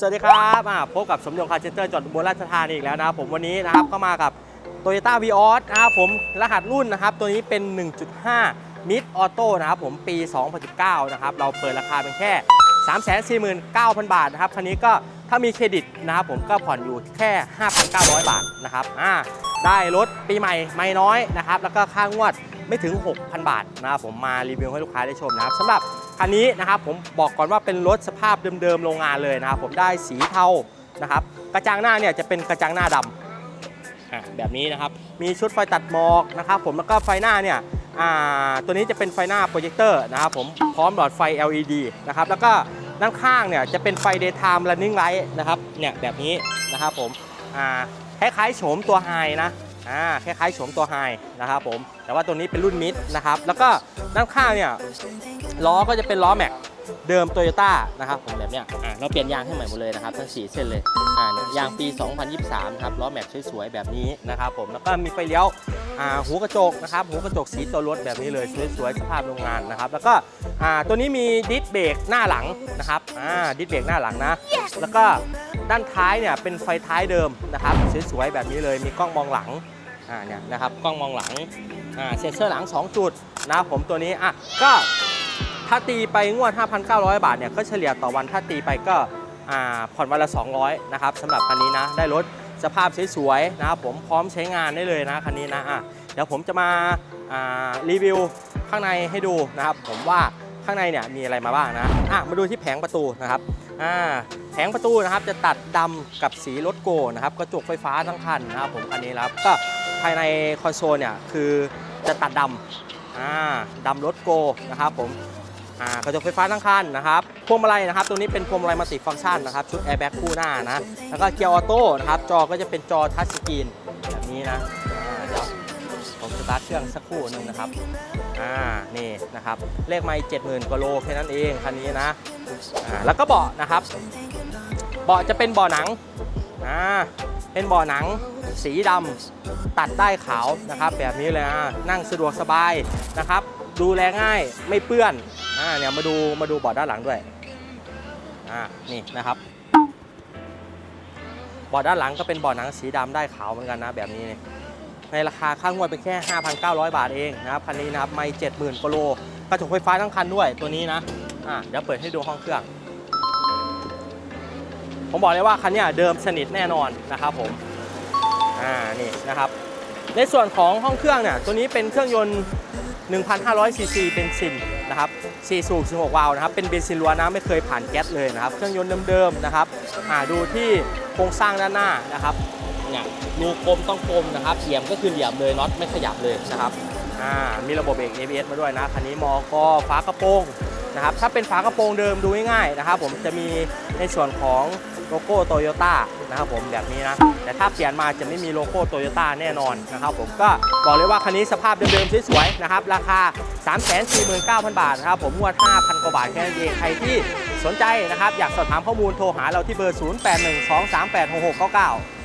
สวัสดีครับอ่าพบกับสมยงคาร์เซนเตอร์จอดบลราชธานีอีกแล้วนะครับผมวันนี้นะครับก็มากับ Toyota v ีออสนะครับผมรหัสรุ่นนะครับ ตัวนี้เป็น 1.5 Mid Auto นะครับผมปี 2019 นะครับ เราเปิดราคาเป็นแค่ 349,000 บาทนะครับ คันนี้ก็ถ้ามีเครดิตนะครับผมก็ผ่อนอยู่แค่ 5,900 บาทนะครับอ่าได้รถปีใหม่ไม่น้อยนะครับ แล้วก็ค่างวดไม่ถึง 6,000 บาทนะครับผมมารีวิวให้ลูกค้าได้ชมนะครับสำหรับ คันนี้นะครับผมบอกก่อนว่าเป็นรถสภาพเดิมๆโรงงานเลยนะครับผมได้สีเทานะครับกระจังหน้าเนี่ยจะเป็นกระจังหน้าดำอะแบบนี้นะครับมีชุดไฟตัดหมอกนะครับผมแล้วก็ไฟหน้าเนี่ยอ่าตัวนี้จะเป็นไฟหน้าโปรเจคเตอร์นะครับผมพร้อมหลอดไฟ LED นะครับแล้วก็ด้านข้างเนี่ยจะเป็นไฟ daytime running light นะครับเนี่ยแบบนี้นะครับผมอ่าคล้ายๆโฉมตัวไฮนะ อ่าคล้ายๆโฉมตัวไฮนะครับผมแต่ว่าตัวนี้เป็นรุ่นมิดนะครับแล้วก็ด้านข้างเนี่ยล้อก็จะเป็นล้อแม็กเดิมโตโยต้านะครับผมแบบเนี้ยอ่าเราเปลี่ยนยางให้ใหม่หมดเลยนะครับทั้ง4เส้นเลยอ่ายยางปี 2023ครับล้อแม็กสวยๆแบบนี้นะครับผมแล้วก็มีไฟเลี้ยวอ่าหูกระจกนะครับหูกระจกสีตัวรถแบบนี้เลยสวยๆสภาพโรงงานนะครับแล้วก็อ่าตัวนี้มีดิสเบรกหน้าหลังนะครับอ่าดิสเบรกหน้าหลังนะ แล้วก็ด้านท้ายเนี่ยเป็นไฟท้ายเดิมนะครับสวยๆแบบนี้เลยมีกล้องมองหลัง อ่าเนี่ยนะครับกล้องมองหลังอ่าเซ็นเซอร์หลัง 2 จุดนะผมตัวนี้อะก็ถ้าตีไปงวด 5,900 บาทเนี่ยก็เฉลี่ยต่อวันถ้าตีไปก็อ่าผ่อนวันละ 200 นะครับสำหรับคันนี้นะได้รถสภาพสวยๆนะครับผมพร้อมใช้งานได้เลยนะคันนี้นะอะเดี๋ยวผมจะมาอ่ารีวิวข้างในให้ดูนะครับ ผมว่าข้างในเนี่ยมีอะไรมาบ้างนะอะมาดูที่แผงประตูนะครับอ่าแผงประตูนะครับจะตัดดำกับสีรถโกนะครับกระจกไฟฟ้าทั้งคันนะครับผมคันนี้ครับก็ ภายในคอนโซลเนี่ยคือจะตัดดำดำรถโกนะครับผมกระจกไฟฟ้าทั้งคันนะครับพวงมาลัยนะครับ ตัวนี้เป็นพวงมาลัยมัลติฟังก์ชันนะครับ ชุดแอร์แบ็กคู่หน้านะ แล้วก็เกียร์ออโต้นะครับ จอก็จะเป็นจอทัชสกรีนแบบนี้นะเดี๋ยวผมสตาร์ทเครื่องสักครู่หนึ่งนะครับ อ่า นี่นะครับ เลขไม่เจ็ดหมื่นกว่าโลแค่นั้นเองคันนี้นะ อ่า แล้วก็เบาะนะครับ เบาะจะเป็นเบาะหนัง อ่า เป็นเบาะหนัง สีดำตัดได้ขาวนะครับ แบบนี้เลยนะนั่งสะดวกสบายนะครับ ดูแลง่ายไม่เปื้อนอ่าเนี่ยมาดูมาดูเบาะด้านหลังด้วยอ่านี่นะครับเบาะด้านหลังก็เป็นเบาะหนังสีดำได้ขาวเหมือนกันนะแบบนี้เนี่ยในราคาข้างวดเป็นแค่ 5,900 บาทเองนะครับคันนี้นะครับไม่70,000กิโลกระจกไฟฟ้าทั้งคันด้วยตัวนี้นะอ่าเดี๋ยวเปิดให้ดูห้องเครื่อง ผมบอกเลยว่าคันนี้เดิมสนิทแน่นอนนะครับผมอ่านี่นะครับในส่วนของห้องเครื่องเนี่ยตัวนี้เป็นเครื่องยนต์ 1,500 ซีซีเบนซินนะครับ4สูบ16 วาล์วนะครับเป็นเบนซินล้วนนะไม่เคยผ่านแก๊สเลยนะครับเครื่องยนต์เดิมๆนะครับอ่าดูที่โครงสร้างด้านหน้านะครับเนี่ยรูกลมต้องกลมนะครับเหลี่ยมก็คือเหลี่ยมเลยน็อตไม่ขยับเลยนะครับอ่ามีระบบเบรก ABS มาด้วยนะคันนี้มอกอฝากระโปรง นะครับถ้าเป็นฝากระโปรงเดิมดูง่ายๆนะครับผมจะมีในส่วนของโลโก้โตโยต้านะครับผมแบบนี้นะ แต่ถ้าเปลี่ยนมาจะไม่มีโลโก้โตโยต้าแน่นอนนะครับผมก็บอกเลยว่าคันนี้สภาพเดิมๆสวยๆนะครับราคา 349,000 บาทนะครับผมงวด 5,000 กว่าบาทแค่นั้นเองใครที่สนใจนะครับอยากสอบถามข้อมูลโทรหาเราที่เบอร์ 0812386699